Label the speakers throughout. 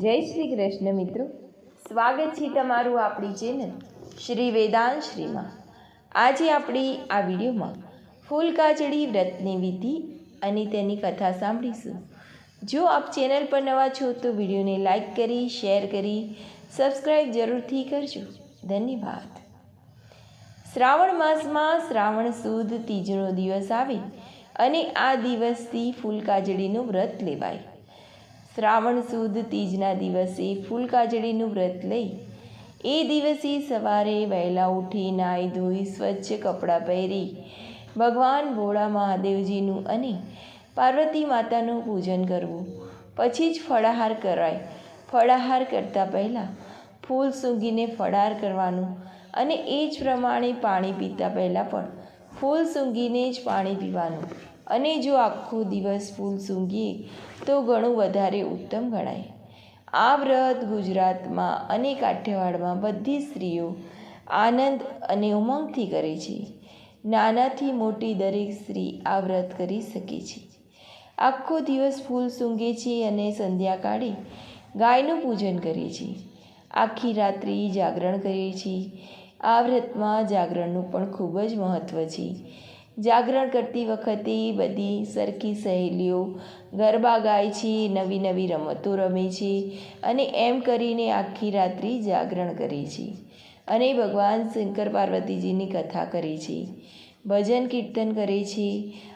Speaker 1: જય શ્રી કૃષ્ણ મિત્રો. સ્વાગત છે તમારું આપણી ચેનલ શ્રી વેદાંત શ્રીમાં આજે આપણી આ વિડીયોમાં ફૂલ કાચડી વ્રતની વિધિ અને તેની કથા સાંભળીશું. જો આપ ચેનલ પર નવા છો તો વિડીયોને લાઈક કરી, શેર કરી સબસ્ક્રાઈબ જરૂરથી કરજો. ધન્યવાદ. શ્રાવણ માસમાં શ્રાવણ સુદ ત્રીજનો દિવસ આવે અને આ દિવસથી ફૂલ કાજળીનું વ્રત લેવાય. શ્રાવણ સુદ તીજના દિવસે ફૂલ કાજળીનું વ્રત લઈ, એ દિવસે સવારે વહેલા ઉઠી નાહી ધોઈ સ્વચ્છ કપડાં પહેરી, ભગવાન ભોળા મહાદેવજીનું અને પાર્વતી માતાનું પૂજન કરવું. પછી જ ફળાહાર કરાય. ફળાહાર કરતાં પહેલાં ફૂલ સૂંઘીને ફળાર કરવાનું અને એ જ પ્રમાણે પાણી પીતા પહેલાં પણ ફૂલ સૂંઘીને જ પાણી પીવાનું. અને જો આખો દિવસ ફૂલ સૂંઘીએ તો ઘણું વધારે ઉત્તમ ગણાય. આ વ્રત ગુજરાતમાં અને કાઠિયાવાડમાં બધી સ્ત્રીઓ આનંદ અને ઉમંગથી કરે છે. નાનાથી મોટી દરેક સ્ત્રી આ વ્રત કરી શકે છે. આખો દિવસ ફૂલ સૂંઘે છે અને સંધ્યાકાળે ગાયનું પૂજન કરે છે. આખી રાત્રિ જાગરણ કરે છે. આ વ્રતમાં જાગરણનું પણ ખૂબ જ મહત્ત્વ છે. જાગરણ કરતી વખતે બધી સરખી સહેલીઓ ગરબા ગાય છે, નવી નવી રમતો રમે છે અને એમ કરીને આખી રાત્રિ જાગરણ કરે છે. અને ભગવાન શંકર પાર્વતીજીની કથા કરે છે. ભજન કીર્તન કરે છે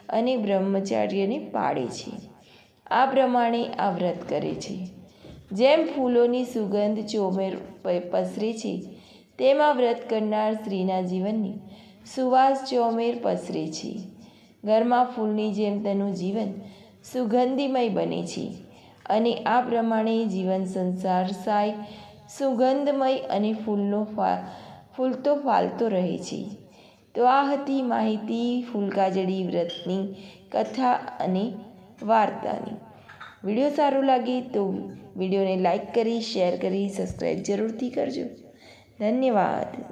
Speaker 1: અને બ્રહ્મચાર્યને પાળે છે. આ પ્રમાણે આ વ્રત કરે છે. જેમ ફૂલોની સુગંધ ચોમેર પસરે છે, તેમાં વ્રત કરનાર સ્ત્રીના જીવનની સુવાસ ચોમેર પસરે છે. ઘરમાં ફૂલની જેમ તેનું જીવન સુગંધીમય બને છે અને આ પ્રમાણે જીવન સંસાર સાય, સુગંધમય અને ફૂલનો ફા ફૂલતો ફાલતો રહે છે. તો આ હતી માહિતી ફૂલકાજળી વ્રતની કથા અને વાર્તાની. વીડિયો સારો લાગે તો વિડીયોને લાઈક કરી, શેર કરી, સબસ્ક્રાઈબ જરૂરથી કરજો. ધન્યવાદ.